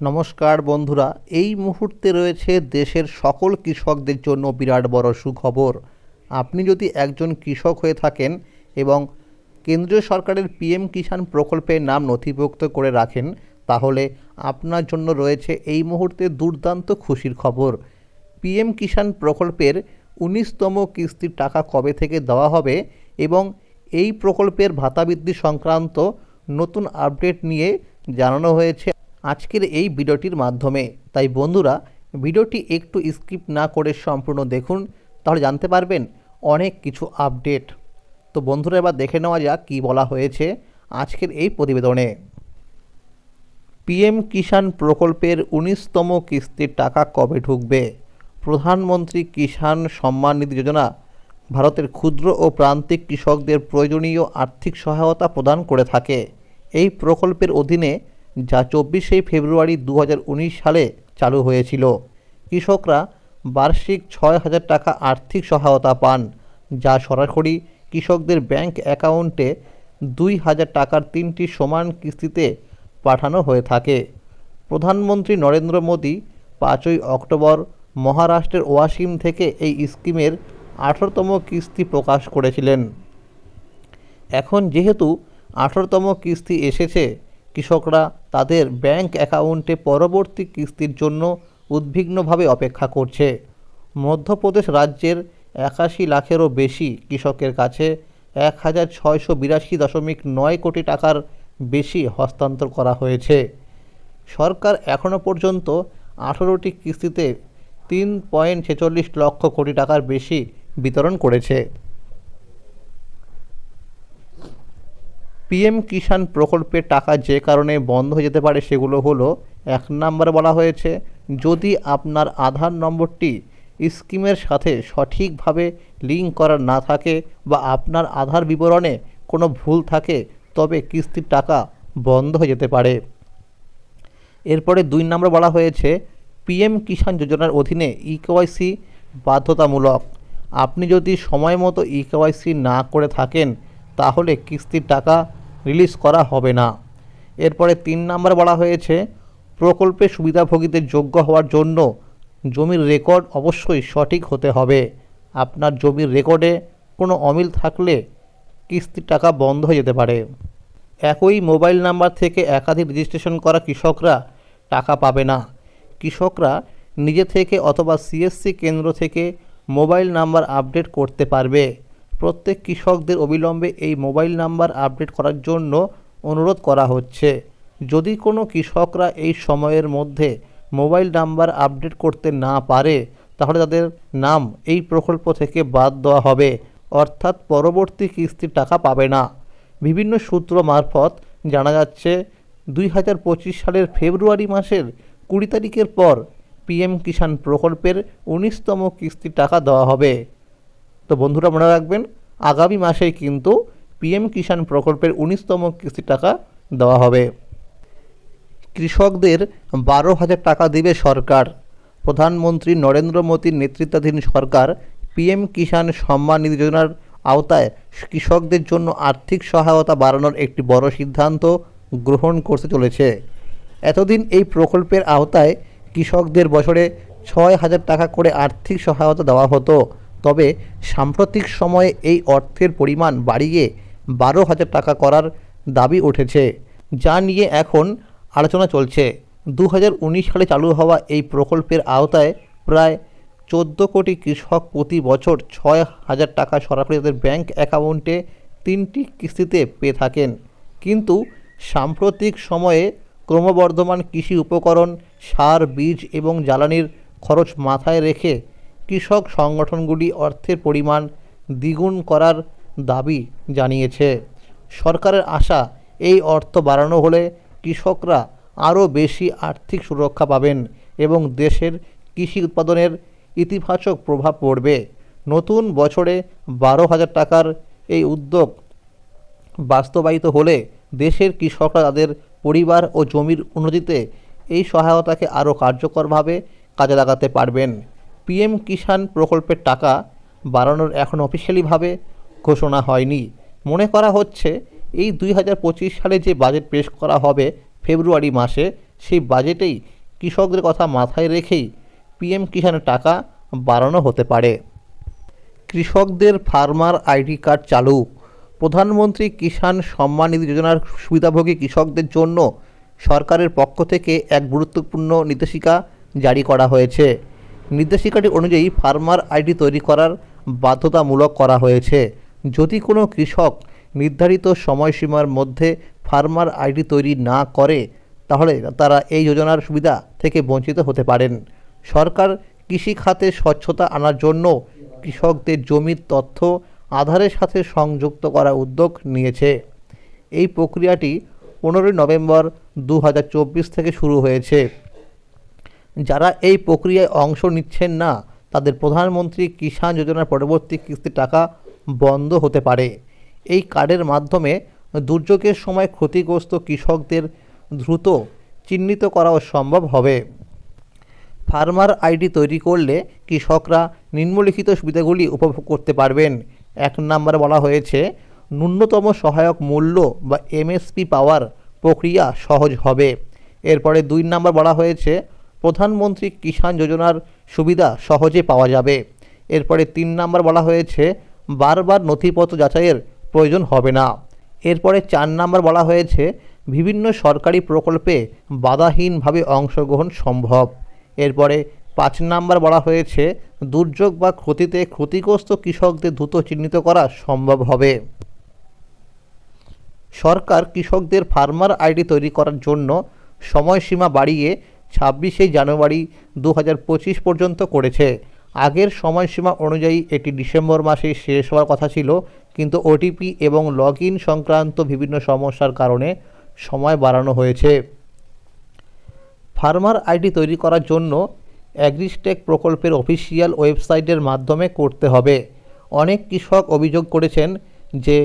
নমস্কার বন্ধুরা, এই মুহূর্তে রয়েছে দেশের সকল কৃষকদের জন্য বিরাট বড় সুখবর। আপনি যদি একজন কৃষক হয়ে থাকেন এবং কেন্দ্রীয় সরকারের পিএম কিষাণ প্রকল্পের নাম নথিভুক্ত করে রাখেন, তাহলে আপনার জন্য রয়েছে এই মুহূর্তে দুর্দান্ত খুশির খবর। পিএম কিষাণ প্রকল্পের উনিশতম কিস্তির টাকা কবে থেকে দেওয়া হবে এবং এই প্রকল্পের ভাতা বৃদ্ধি সংক্রান্ত নতুন আপডেট নিয়ে জানানো হয়েছে। আজকের এই ভিডিওটির মাধ্যমে। তাই বন্ধুরা, ভিডিওটি একটু স্কিপ না করে সম্পূর্ণ দেখুন, তাহলে জানতে পারবেন অনেক কিছু আপডেট। তো বন্ধুরা, এবার দেখে নেওয়া যাক কী বলা হয়েছে আজকের এই প্রতিবেদনে। পিএম কিষাণ প্রকল্পের উনিশতম কিস্তির টাকা কবে ঢুকবে? প্রধানমন্ত্রী কিষাণ সম্মান নিধি যোজনা ভারতের ক্ষুদ্র ও প্রান্তিক কৃষকদের প্রয়োজনীয় আর্থিক সহায়তা প্রদান করে থাকে। এই প্রকল্পের অধীনে যা চব্বিশে ফেব্রুয়ারি দু হাজার উনিশ সালে চালু হয়েছিল। কৃষকরা বার্ষিক ছয় হাজার টাকা আর্থিক সহায়তা পান, যা সরাসরি কৃষকদের ব্যাংক অ্যাকাউন্টে দুই হাজার টাকার তিনটি সমান কিস্তিতে পাঠানো হয়ে থাকে। প্রধানমন্ত্রী নরেন্দ্র মোদী পাঁচই অক্টোবর মহারাষ্ট্রের ওয়াসিম থেকে এই স্কিমের আঠারোতম কিস্তি প্রকাশ করেছিলেন। এখন যেহেতু আঠারোতম কিস্তি এসেছে কৃষকরা তাদের ব্যাংক অ্যাকাউন্টে পরবর্তী কিস্তির জন্য উদ্বিগ্নভাবে অপেক্ষা করছে। মধ্যপ্রদেশ রাজ্যের একাশি লাখেরও বেশি কৃষকের কাছে এক হাজার ছয়শো বিরাশি দশমিক নয় কোটি টাকার বেশি হস্তান্তর করা হয়েছে। সরকার এখনও পর্যন্ত আঠারোটি কিস্তিতে তিন পয়েন্ট ছেচল্লিশ লক্ষ কোটি টাকার বেশি বিতরণ করেছে। পিএম কিষাণ প্রকল্পের টাকা যে কারণে বন্ধ হয়ে যেতে পারে সেগুলো হলো, এক নম্বরে বলা হয়েছে, যদি আপনার আধার নম্বরটি স্কিমের সাথে সঠিকভাবে লিঙ্ক করা না থাকে বা আপনার আধার বিবরণে কোনো ভুল থাকে, তবে কিস্তির টাকা বন্ধ হয়ে যেতে পারে। এরপরে দুই নম্বর বলা হয়েছে, পিএম কিষাণ যোজনার অধীনে ইকেওয়াইসি বাধ্যতামূলক। আপনি যদি সময় মতো ইকেওয়াইসি না করে থাকেন, তাহলে কিস্তির টাকা রিলিজ করা হবে না। এরপরে তিন নম্বর বলা হয়েছে, প্রকল্পে সুবিধাভোগীদের যোগ্য হওয়ার জন্য জমির রেকর্ড অবশ্যই সঠিক হতে হবে। আপনার জমির রেকর্ডে কোনো অমিল থাকলে কিস্তির টাকা বন্ধ হয়ে যেতে পারে। একই মোবাইল নাম্বার থেকে একাধিক রেজিস্ট্রেশন করা কৃষকরা টাকা পাবে না। কৃষকরা নিজে থেকে অথবা সিএসসি কেন্দ্র থেকে মোবাইল নাম্বার আপডেট করতে পারবে। প্রত্যেক কৃষকদের অবিলম্বে এই মোবাইল নাম্বার আপডেট করার জন্য অনুরোধ করা হচ্ছে। যদি কোনো কৃষকরা এই সময়ের মধ্যে মোবাইল নাম্বার আপডেট করতে না পারে, তাহলে তাদের নাম এই প্রকল্প থেকে বাদ দেওয়া হবে। অর্থাৎ পরবর্তী কিস্তির টাকা পাবে না। বিভিন্ন সূত্র মারফত জানা যাচ্ছে, দুই হাজার পঁচিশ সালের ফেব্রুয়ারি মাসের কুড়ি তারিখের পর পিএম কিষাণ প্রকল্পের উনিশতম কিস্তির টাকা দেওয়া হবে। তো বন্ধুরা মনে রাখবেন, আগামী মাসেই কিন্তু পিএম কিষাণ প্রকল্পের উনিশতম কিস্তির টাকা দেওয়া হবে। কৃষকদের বারো হাজার টাকা দেবে সরকার। প্রধানমন্ত্রী নরেন্দ্র মোদীর নেতৃত্বাধীন সরকার পিএম কিষাণ সম্মান নিধি যোজনার আওতায় কৃষকদের জন্য আর্থিক সহায়তা বাড়ানোর একটি বড় সিদ্ধান্ত গ্রহণ করতে চলেছে। এতদিন এই প্রকল্পের আওতায় কৃষকদের বছরে ছয় হাজার টাকা করে আর্থিক সহায়তা দেওয়া হতো। তবে সাম্প্রতিক সময়ে এই অর্থের পরিমাণ বাড়িয়ে বারো হাজার টাকা করার দাবি উঠেছে, যা নিয়ে এখন আলোচনা চলছে। দু হাজার উনিশ সালে চালু হওয়া এই প্রকল্পের আওতায় প্রায় চোদ্দ কোটি কৃষক প্রতি বছর ছয় হাজার টাকা সরাসরি তাদের ব্যাংক অ্যাকাউন্টে তিনটি কিস্তিতে পেয়ে থাকেন। কিন্তু সাম্প্রতিক সময়ে ক্রমবর্ধমান কৃষি উপকরণ, সার, বীজ এবং জ্বালানির খরচ মাথায় রেখে কৃষক সংগঠনগুলি অর্থের পরিমাণ দ্বিগুণ করার দাবি জানিয়েছে। সরকারের আশা, এই অর্থ বাড়ানো হলে কৃষকরা আরও বেশি আর্থিক সুরক্ষা পাবেন এবং দেশের কৃষি উৎপাদনের ইতিবাচক প্রভাব পড়বে। নতুন বছরে বারো হাজার টাকার এই উদ্যোগ বাস্তবায়িত হলে দেশের কৃষকরা তাদের পরিবার ও জমির উন্নতিতে এই সহায়তাকে আরও কার্যকরভাবে কাজে লাগাতে পারবেন। পিএম কিষাণ প্রকল্পের টাকা বাড়ানোর এখন অফিসিয়ালিভাবে ঘোষণা হয়নি। মনে করা হচ্ছে এই দুই হাজার পঁচিশ সালে যে বাজেট পেশ করা হবে ফেব্রুয়ারি মাসে, সেই বাজেটেই কৃষকদের কথা মাথায় রেখেই পিএম কিষাণের টাকা বাড়ানো হতে পারে। কৃষকদের ফার্মার আইডি কার্ড চালু। প্রধানমন্ত্রী কিষাণ সম্মান নিধি যোজনার সুবিধাভোগী কৃষকদের জন্য সরকারের পক্ষ থেকে এক গুরুত্বপূর্ণ নির্দেশিকা জারি করা হয়েছে। নির্দেশিকাটি অনুযায়ী ফার্মার আইডি তৈরি করার বাধ্যতামূলক করা হয়েছে। যদি কোনো কৃষক নির্ধারিত সময়সীমার মধ্যে ফার্মার আইডি তৈরি না করে, তাহলে তারা এই যোজনার সুবিধা থেকে বঞ্চিত হতে পারেন। সরকার কৃষি খাতে স্বচ্ছতা আনার জন্য কৃষকদের জমির তথ্য আধারের সাথে সংযুক্ত করার উদ্যোগ নিয়েছে। এই প্রক্রিয়াটি পনেরোই নভেম্বর দু হাজার চব্বিশ থেকে শুরু হয়েছে। যারা এই প্রক্রিয়ায় অংশ নিচ্ছেন না, তাদের প্রধানমন্ত্রী কিষাণ যোজনার পরবর্তী কিস্তির টাকা বন্ধ হতে পারে। এই কার্ডের মাধ্যমে দুর্যোগের সময় ক্ষতিগ্রস্ত কৃষকদের দ্রুত চিহ্নিত করাও সম্ভব হবে। ফার্মার আইডি তৈরি করলে কৃষকরা নিম্নলিখিত সুবিধাগুলি উপভোগ করতে পারবেন। এক নম্বরে বলা হয়েছে, ন্যূনতম সহায়ক মূল্য বা এমএসপি পাওয়ার প্রক্রিয়া সহজ হবে। এরপরে দুই নম্বর বলা হয়েছে প্রধানমন্ত্রী কিষাণ যোজনার সুবিধা সহজে পাওয়া যাবে। এরপরে তিন নম্বর বলা হয়েছে, বারবার নথিপত্র যাচাইয়ের প্রয়োজন হবে না। এরপরে চার নম্বর বলা হয়েছে, বিভিন্ন সরকারি প্রকল্পে বাধাহীনভাবে অংশগ্রহণ সম্ভব। এরপরে পাঁচ নাম্বার বলা হয়েছে, দুর্যোগ বা ক্ষতিতে ক্ষতিগ্রস্ত কৃষকদের দ্রুত চিহ্নিত করা সম্ভব হবে। সরকার কৃষকদের ফার্মার আইডি তৈরি করার জন্য সময়সীমা বাড়িয়ে ছাব্বিশে জানুয়ারি দু পর্যন্ত করেছে। আগের সময়সীমা অনুযায়ী এটি ডিসেম্বর মাসে শেষ হওয়ার কথা ছিল, কিন্তু ওটিপি এবং লগ সংক্রান্ত বিভিন্ন সমস্যার কারণে সময় বাড়ানো হয়েছে। ফার্মার আইডি তৈরি করার জন্য অ্যাগ্রিস্টেক প্রকল্পের অফিসিয়াল ওয়েবসাইটের মাধ্যমে করতে হবে। অনেক কৃষক অভিযোগ করেছেন যে,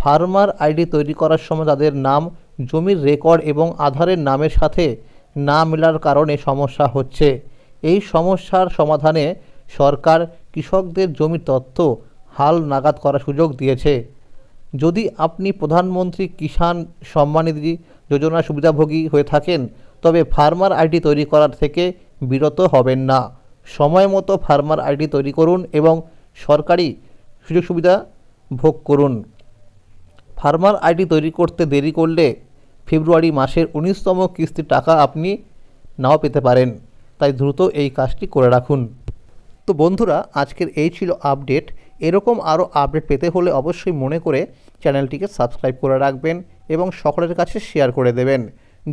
ফার্মার আইডি তৈরি করার সময় তাদের নাম, জমির রেকর্ড এবং আধারের নামের সাথে না মেলার কারণে সমস্যা হচ্ছে। এই সমস্যার সমাধানে সরকার কৃষকদের জমির তথ্য, হাল নাগাদ করার সুযোগ দিয়েছে। যদি আপনি প্রধানমন্ত্রী কিষাণ সম্মানিধি যোজনার সুবিধাভোগী হয়ে থাকেন, তবে ফার্মার আইডি তৈরি করার থেকে বিরত হবেন না। সময় মতো ফার্মার আইডি তৈরি করুন এবং সরকারি সুযোগ সুবিধা ভোগ করুন। ফার্মার আইডি তৈরি করতে দেরি করলে ফেব্রুয়ারি মাসের উনিশতম কিস্তির টাকা আপনি নাও পেতে পারেন। তাই দ্রুত এই কাজটি করে রাখুন। তো বন্ধুরা, আজকের এই ছিল আপডেট। এরকম আরও আপডেট পেতে হলে অবশ্যই মনে করে চ্যানেলটিকে সাবস্ক্রাইব করে রাখবেন এবং সকলের কাছে শেয়ার করে দেবেন।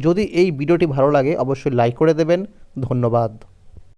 যদি এই ভিডিওটি ভালো লাগে, অবশ্যই লাইক করে দেবেন। ধন্যবাদ।